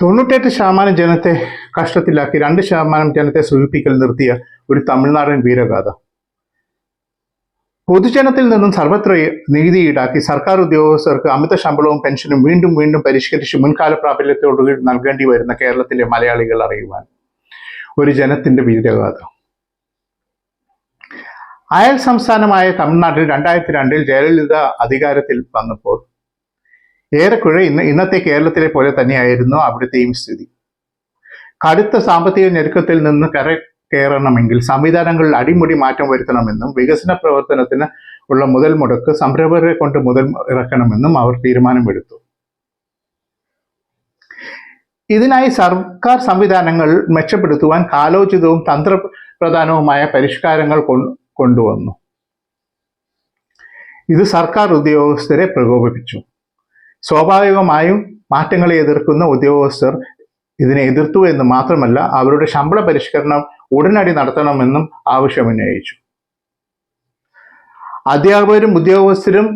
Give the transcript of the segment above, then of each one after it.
തൊണ്ണൂറ്റെട്ട് ശതമാനം ജനത്തെ കഷ്ടത്തിലാക്കി രണ്ട് ശതമാനം ജനത്തെ സൂചിപ്പിക്കൽ നിർത്തിയ ഒരു തമിഴ്നാടൻ വീരഗാഥ. പൊതുജനത്തിൽ നിന്നും സർവത്ര നികുതി ഈടാക്കി സർക്കാർ ഉദ്യോഗസ്ഥർക്ക് അമിത ശമ്പളവും പെൻഷനും വീണ്ടും വീണ്ടും പരിഷ്കരിച്ച് മുൻകാല പ്രാബല്യത്തോട് നൽകേണ്ടി വരുന്ന കേരളത്തിലെ മലയാളികൾ അറിയുവാൻ ഒരു ജനത്തിന്റെ വീരഗാഥ. അയൽ സംസ്ഥാനമായ തമിഴ്നാട്ടിൽ രണ്ടായിരത്തി രണ്ടിൽ ജയലളിത അധികാരത്തിൽ വന്നപ്പോൾ ഏറെക്കുറെ ഇന്ന് ഇന്നത്തെ കേരളത്തിലെ പോലെ തന്നെയായിരുന്നു അവിടുത്തെയും സ്ഥിതി. കടുത്ത സാമ്പത്തിക ഞെരുക്കത്തിൽ നിന്ന് കര കയറണമെങ്കിൽ സംവിധാനങ്ങളിൽ അടിമുടി മാറ്റം വരുത്തണമെന്നും വികസന പ്രവർത്തനത്തിന് ഉള്ള മുതൽ മുടക്ക് സംരംഭകരെ കൊണ്ട് മുതൽ ഇറക്കണമെന്നും അവർ തീരുമാനമെടുത്തു. ഇതിനായി സർക്കാർ സംവിധാനങ്ങൾ മെച്ചപ്പെടുത്തുവാൻ കാലോചിതവും തന്ത്രപ്രധാനവുമായ പരിഷ്കാരങ്ങൾ കൊണ്ടുവന്നു. ഇത് സർക്കാർ ഉദ്യോഗസ്ഥരെ പ്രകോപിപ്പിച്ചു. സ്വാഭാവികമായും മാറ്റങ്ങളെ എതിർക്കുന്ന ഉദ്യോഗസ്ഥർ ഇതിനെ എതിർത്തു എന്ന് മാത്രമല്ല അവരുടെ ശമ്പള പരിഷ്കരണം ഉടനടി നടത്തണമെന്നും ആവശ്യമുന്നയിച്ചു അധ്യാപകരും ഉദ്യോഗസ്ഥരും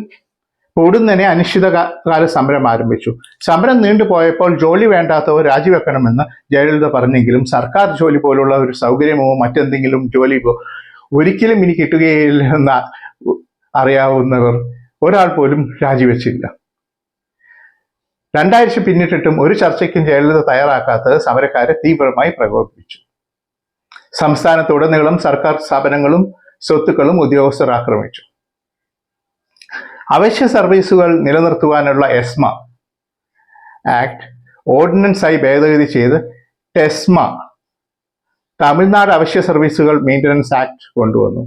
ഉടനെ അനിശ്ചിതകാല സമരം ആരംഭിച്ചു. സമരം നീണ്ടുപോയപ്പോൾ ജോലി വേണ്ടാത്തവർ രാജിവെക്കണമെന്ന് ജയലളിത പറഞ്ഞെങ്കിലും സർക്കാർ ജോലി പോലുള്ള ഒരു സൗകര്യമോ മറ്റെന്തെങ്കിലും ജോലിയോ ഒരിക്കലും ഇനി കിട്ടുകയില്ലെന്ന് അറിയാവുന്നവർ ഒരാൾ പോലും രാജിവെച്ചില്ല. രണ്ടാഴ്ച പിന്നിട്ടിട്ടും ഒരു ചർച്ചയ്ക്കും ജയലളിത തയ്യാറാക്കാത്തത് സമരക്കാരെ തീവ്രമായി പ്രകോപിപ്പിച്ചു. സംസ്ഥാനത്തുടനീളം സർക്കാർ സ്ഥാപനങ്ങളും സ്വത്തുക്കളും ഉദ്യോഗസ്ഥർ ആക്രമിച്ചു. അവശ്യ സർവീസുകൾ നിലനിർത്തുവാനുള്ള എസ്മ ആക്ട് ഓർഡിനൻസായി ഭേദഗതി ചെയ്ത് ടെസ്മ തമിഴ്നാട് അവശ്യ സർവീസുകൾ മെയിന്റനൻസ് ആക്ട് കൊണ്ടുവന്നു.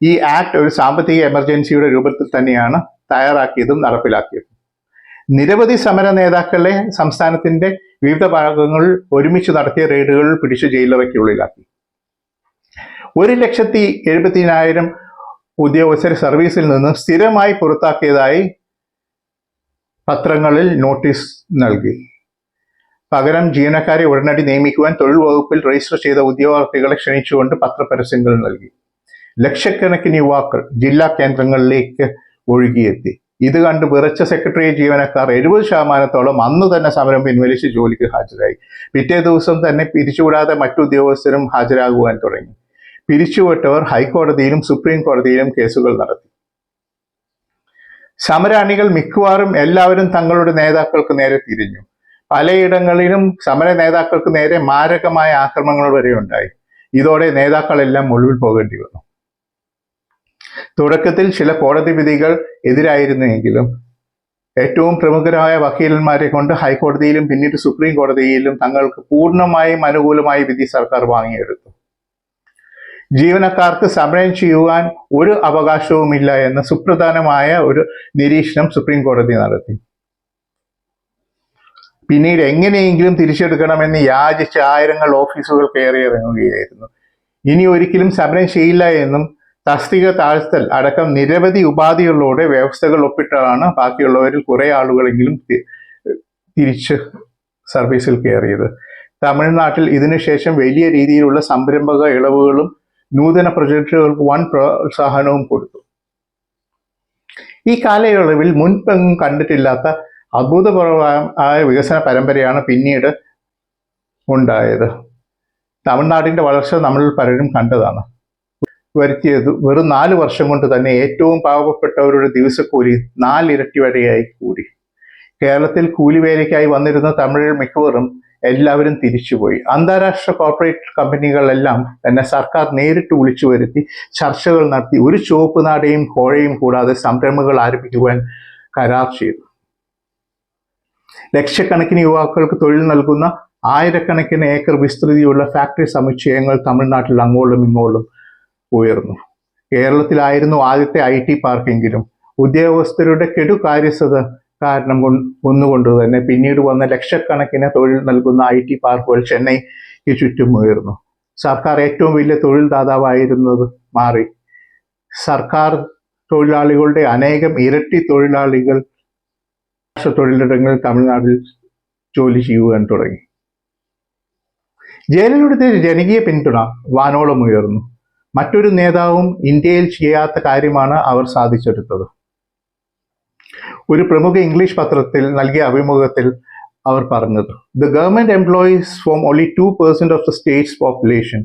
ഈ ആക്ട് ഒരു സാമ്പത്തിക എമർജൻസിയുടെ രൂപത്തിൽ തന്നെയാണ് തയ്യാറാക്കിയതും നടപ്പിലാക്കിയതും. നിരവധി സമര നേതാക്കളെ സംസ്ഥാനത്തിന്റെ വിവിധ ഭാഗങ്ങളിൽ ഒരുമിച്ച് നടത്തിയ റെയ്ഡുകൾ പിടിച്ചു ജയിലറയ്ക്കുള്ളിലാക്കി ഒരു ലക്ഷത്തി എഴുപത്തിനായിരം ഉദ്യോഗസ്ഥരെ സർവീസിൽ നിന്ന് സ്ഥിരമായി പുറത്താക്കിയതായി പത്രങ്ങളിൽ നോട്ടീസ് നൽകി. പകരം ജീവനക്കാരെ ഉടനടി നിയമിക്കുവാൻ തൊഴിൽ വകുപ്പിൽ രജിസ്റ്റർ ചെയ്ത ഉദ്യോഗാർത്ഥികളെ ക്ഷണിച്ചുകൊണ്ട് പത്രപരസ്യങ്ങൾ നൽകി. ലക്ഷക്കണക്കിന് യുവാക്കൾ ജില്ലാ കേന്ദ്രങ്ങളിലേക്ക് ഒഴുകിയെത്തി. ഇത് കണ്ട് വിറച്ച സെക്രട്ടറി ജീവനക്കാർ എഴുപത് ശതമാനത്തോളം അന്ന് തന്നെ സമരം പിൻവലിച്ച് ജോലിക്ക് ഹാജരായി. പിറ്റേ ദിവസം തന്നെ പിരിച്ചുവിടാതെ മറ്റുദ്യോഗസ്ഥരും ഹാജരാകുവാൻ തുടങ്ങി. പിരിച്ചുവിട്ടവർ ഹൈക്കോടതിയിലും സുപ്രീം കോടതിയിലും കേസുകൾ നടത്തി. സമരാണികൾ മിക്കവാറും എല്ലാവരും തങ്ങളുടെ നേതാക്കൾക്ക് നേരെ തിരിഞ്ഞു. പലയിടങ്ങളിലും സമര നേതാക്കൾക്ക് നേരെ മാരകമായ ആക്രമണങ്ങൾ വരെ ഉണ്ടായി. ഇതോടെ നേതാക്കളെല്ലാം ഒളിവിൽ പോകേണ്ടി വന്നു. തുടക്കത്തിൽ ചില കോടതി വിധികൾ എതിരായിരുന്നുവെങ്കിലും ഏറ്റവും പ്രമുഖരായ വക്കീലന്മാരെ കൊണ്ട് ഹൈക്കോടതിയിലും പിന്നീട് സുപ്രീം കോടതിയിലും തങ്ങൾക്ക് പൂർണമായും അനുകൂലമായ വിധി സർക്കാർ വാങ്ങിയെടുത്തു. ജീവനക്കാർക്ക് സമരം ചെയ്യുവാൻ ഒരു അവകാശവുമില്ല എന്ന സുപ്രധാനമായ ഒരു നിരീക്ഷണം സുപ്രീം കോടതി നടത്തി. പിന്നീട് എങ്ങനെയെങ്കിലും തിരിച്ചെടുക്കണമെന്ന് യാചിച്ച് ആയിരങ്ങൾ ഓഫീസുകൾ കയറിയിറങ്ങുകയായിരുന്നു ഇനി ഒരിക്കലും സമരം ചെയ്യില്ല എന്നും തസ്തിക താഴ്ത്തൽ അടക്കം നിരവധി ഉപാധികളോടെ വ്യവസ്ഥകൾ ഒപ്പിട്ടാണ് ബാക്കിയുള്ളവരിൽ കുറെ ആളുകളെങ്കിലും തിരിച്ച് സർവീസിൽ കയറിയത്. തമിഴ്നാട്ടിൽ ഇതിനുശേഷം വലിയ രീതിയിലുള്ള സംരംഭക ഇളവുകളും നൂതന പ്രൊജക്ടുകൾക്ക് വൻ പ്രോത്സാഹനവും കൊടുത്തു. ഈ കാലയളവിൽ മുൻപെങ്ങും കണ്ടിട്ടില്ലാത്ത അത്ഭുതപരമായ വികസന പരമ്പരയാണ് പിന്നീട് ഉണ്ടായത്. തമിഴ്നാടിന്റെ വളർച്ച നമ്മൾ പലരും കണ്ടതാണ്. വരുത്തിയത് വെറും നാല് വർഷം കൊണ്ട് തന്നെ ഏറ്റവും പാവപ്പെട്ടവരുടെ ദിവസക്കൂലി നാലിരട്ടി വരെയായി കൂടി. കേരളത്തിൽ കൂലിവേലയ്ക്കായി വന്നിരുന്ന തമിഴർ മിക്കവറും എല്ലാവരും തിരിച്ചുപോയി. അന്താരാഷ്ട്ര കോർപ്പറേറ്റ് കമ്പനികളെല്ലാം തന്നെ സർക്കാർ നേരിട്ട് വിളിച്ചു വരുത്തി ചർച്ചകൾ നടത്തി ഒരു ചുവപ്പ് നാടയും കോഴയും കൂടാതെ സംരംഭങ്ങൾ ആരംഭിക്കുവാൻ കരാർ ചെയ്തു. ലക്ഷക്കണക്കിന് യുവാക്കൾക്ക് തൊഴിൽ നൽകുന്ന ആയിരക്കണക്കിന് ഏക്കർ വിസ്തൃതിയുള്ള ഫാക്ടറി സമുച്ചയങ്ങൾ തമിഴ്നാട്ടിൽ അങ്ങോളം ഇങ്ങോളം ഉയർന്നു. കേരളത്തിലായിരുന്നു ആദ്യത്തെ ഐ ടി പാർക്കെങ്കിലും. ഉദ്യോഗസ്ഥരുടെ കെടുകാര്യസ്ഥത കാരണം ഒന്നുകൊണ്ട് തന്നെ പിന്നീട് വന്ന ലക്ഷക്കണക്കിന് തൊഴിൽ നൽകുന്ന ഐ ടി പാർക്കുകൾ ചെന്നൈക്ക് ചുറ്റും ഉയർന്നു. സർക്കാർ ഏറ്റവും വലിയ തൊഴിൽദാതാവായിരുന്നത് മാറി. സർക്കാർ തൊഴിലാളികളുടെ അനേകം ഇരട്ടി തൊഴിലാളികൾ തൊഴിലിടങ്ങളിൽ തമിഴ്നാട്ടിൽ ജോലി ചെയ്യുവാൻ തുടങ്ങി. ജയലളിതയുടെ ജനകീയ പിന്തുണ വാനോളം ഉയർന്നു. മറ്റൊരു നേതാവും ഇന്ത്യയിൽ ചെയ്യാത്ത കാര്യമാണ് അവർ സാധിച്ചെടുത്തത്. ഒരു പ്രമുഖ ഇംഗ്ലീഷ് പത്രത്തിൽ നൽകിയ അഭിമുഖത്തിൽ അവർ പറഞ്ഞത് the government employees form only two percent of the state's population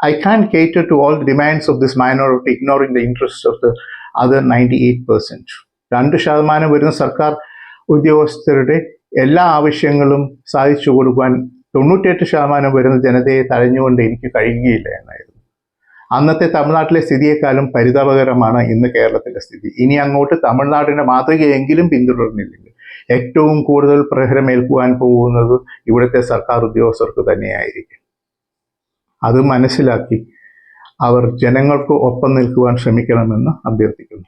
I can cater to all demands of this minority ignoring the interest of the other ninety eight percent രണ്ട് ശതമാനം വരുന്ന സർക്കാർ ഉദ്യോഗസ്ഥരുടെ എല്ലാ ആവശ്യങ്ങളും സാധിച്ചു കൊടുക്കുവാൻ തൊണ്ണൂറ്റിയെട്ട് ശതമാനം വരുന്ന ജനതയെ തഴഞ്ഞുകൊണ്ട് എനിക്ക് കഴിയുകയില്ല എന്നായിരുന്നു. അന്നത്തെ തമിഴ്നാട്ടിലെ സ്ഥിതിയെക്കാളും പരിതാപകരമാണ് ഇന്ന് കേരളത്തിലെ സ്ഥിതി. ഇനി അങ്ങോട്ട് തമിഴ്നാടിന്റെ മാതൃകയെങ്കിലും പിന്തുടർന്നില്ലെങ്കിൽ ഏറ്റവും കൂടുതൽ പ്രഹരമേൽക്കുവാൻ പോകുന്നത് ഇവിടുത്തെ സർക്കാർ ഉദ്യോഗസ്ഥർക്ക് തന്നെയായിരിക്കും. അത് മനസ്സിലാക്കി അവർ ജനങ്ങൾക്ക് ഒപ്പം നിൽക്കുവാൻ ശ്രമിക്കണമെന്ന് അഭ്യർത്ഥിക്കുന്നു.